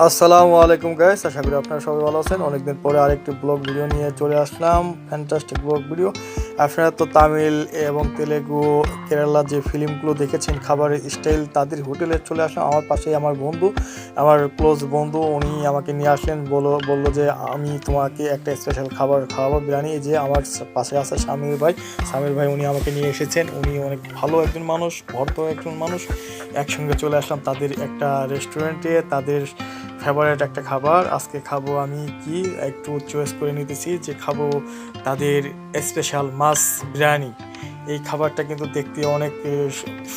আসসালামু আলাইকুম গাইস আশা করি আপনারা সবাই ভালো আছেন। অনেকদিন পরে আরেকটি ব্লগ ভিডিও নিয়ে চলে আসলাম। ফ্যান্টাস্টিক ব্লগ ভিডিও আপনারা তো তামিল এবং তেলেগু, কেরালা যে ফিল্মগুলো দেখেছেন, খাবারের স্টাইল, তাদের হোটেলে চলে আসলাম আমার পাশে আমার বন্ধু, আমার ক্লোজ বন্ধু, উনি আমাকে নিয়ে আসলেন বলো, বলল যে আমি তোমাকে একটা স্পেশাল খাবার খাওয়াবো বিরিয়ানি। যে আমার পাশে আছে স্বামীর ভাই। স্বামীর ভাই উনি আমাকে নিয়ে এসেছেন। উনি অনেক ভালো একজন মানুষ, ভদ্র একজন মানুষ। একসঙ্গে চলে আসলাম তাদের একটা রেস্টুরেন্টে তাদের ফেভারিট একটা খাবার। আজকে খাব আমি কি? একটু চয়েস করে নিতেছি যে খাব তাদের স্পেশাল মাছ বিরিয়ানি। এই খাবারটা কিন্তু দেখতে অনেক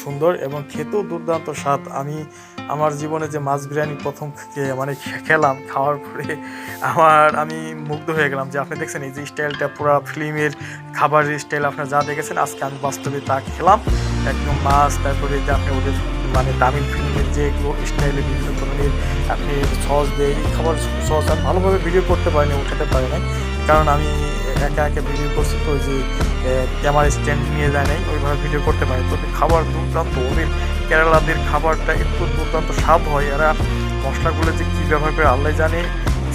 সুন্দর এবং খেতেও দুর্দান্ত স্বাদ। আমি আমার জীবনে যে মাছ বিরিয়ানি প্রথম মানে খেলাম, খাওয়ার পরে আমার আমি মুগ্ধ হয়ে গেলাম যে আপনি দেখছেন এই যে স্টাইলটা পুরো ফিল্মের খাবারের স্টাইল, আপনারা যা দেখেছেন, আজকে আমি বাস্তবে তা খেলাম। একদম মাছ, তারপরে যে আপনি ওদের মানে তামিল ফিল্মের যেগুলো স্টাইলে বিভিন্ন ধরনের আপনি সস দেয়, এই খাবার সস আমি ভালোভাবে ভিডিও করতে পারিনি, উঠাতে পারি নাই। কারণ আমি একা একা ভিডিও করছি তো যে ক্যামেরা স্ট্যান্ড নিয়ে যায় নাই, ওইভাবে ভিডিও করতে পারি তো খাবার দুর্দান্ত, ওদের কেরালাদের খাবারটা একটু দুর্দান্ত স্বাদ হয়। এরা মশলাগুলো যে কী ব্যবহার করে আল্লাহ জানে।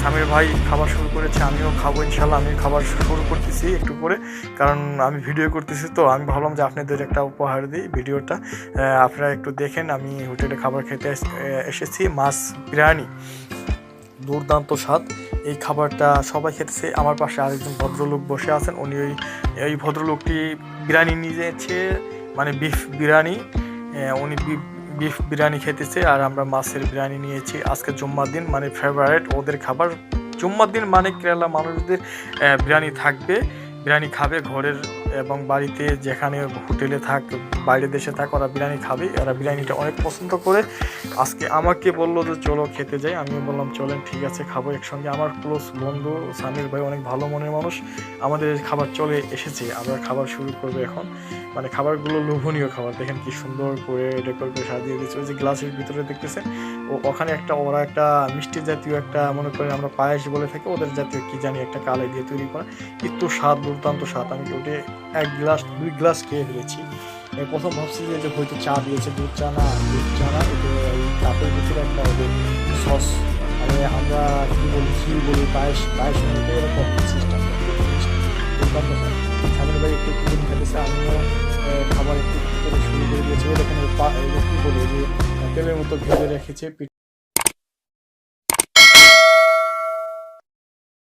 স্বামীর ভাই খাবার শুরু করেছে, আমিও খাব ইনশাল্লাহ আমি খাবার শুরু করতেছি একটু করে কারণ আমি ভিডিও করতেছি তো। আমি ভাবলাম যে আপনাদের একটা উপহার দিই ভিডিওটা। আপনারা একটু দেখেন, আমি হোটেলে খাবার খেতে এসেছি। মাছ, বিরিয়ানি, দুর্দান্ত স্বাদ। এই খাবারটা সবাই খেতেছে। আমার পাশে আরেকজন ভদ্রলোক বসে আছেন। উনি ওই, এই ভদ্রলোকটি বিরিয়ানি নিয়েছে মানে বিফ বিরিয়ানি। উনি বিফ বিফ বিরিয়ানি খেতেছে আর আমরা মাছের বিরিয়ানি নিয়েছি। আজকে জুম্মার দিন মানে ফেভারেট ওদের খাবার। জুম্মার দিন মানে কেরালা মানুষদের বিরিয়ানি থাকবে। বিরিয়ানি খাবে, ঘরের এবং বাড়িতে যেখানে হোটেলে থাক, বাইরে দেশে থাক, ওরা বিরিয়ানি খাবে। এরা বিরিয়ানিটা অনেক পছন্দ করে। আজকে আমাকে বলল যে, চলো খেতে যাই। আমিও বললাম, চলেন, ঠিক আছে, খাব। একসঙ্গে আমার ক্লোজ বন্ধু সামির ভাই অনেক ভালো মনের মানুষ। আমাদের খাবার চলে এসেছে। আমরা খাবার শুরু করব এখন। মানে খাবারগুলো লোভনীয় খাবার। দেখেন কি সুন্দর করে ডেকোর করে সাজিয়ে দিয়েছে। ওই যে গ্লাসের ভিতরে দেখতেছেন? ও ওখানে একটা, ওরা একটা মিষ্টি জাতীয় একটা, মনে করেন আমরা পায়েস বলে থাকি, ওদের জাতীয় কি জানি একটা কালাই দিয়ে তৈরি করা। একটু স্বাদ, দুর্দান্ত স্বাদ। আমি ওটে এক গ্লাস, দুই গ্লাস খেয়ে ফেলেছি। প্রথম ভাবছি যে হয়তো চা দিয়েছে, দুধ চা না, দুধ চা না কাপের ভিতরে একটা সস মানে আমরা কি বলি ক্ষীর বলি, পায়েস পায়েস মতো এরকম সিস্টেম দুর্দান্ত স্বাদ সামনে ভাই একটু একটু করে খেতেছে আমিও খাবার একটু শুরু করে দিয়েছি। এই যে কি বলি, যে, তেলের মতো ভেজে রেখেছে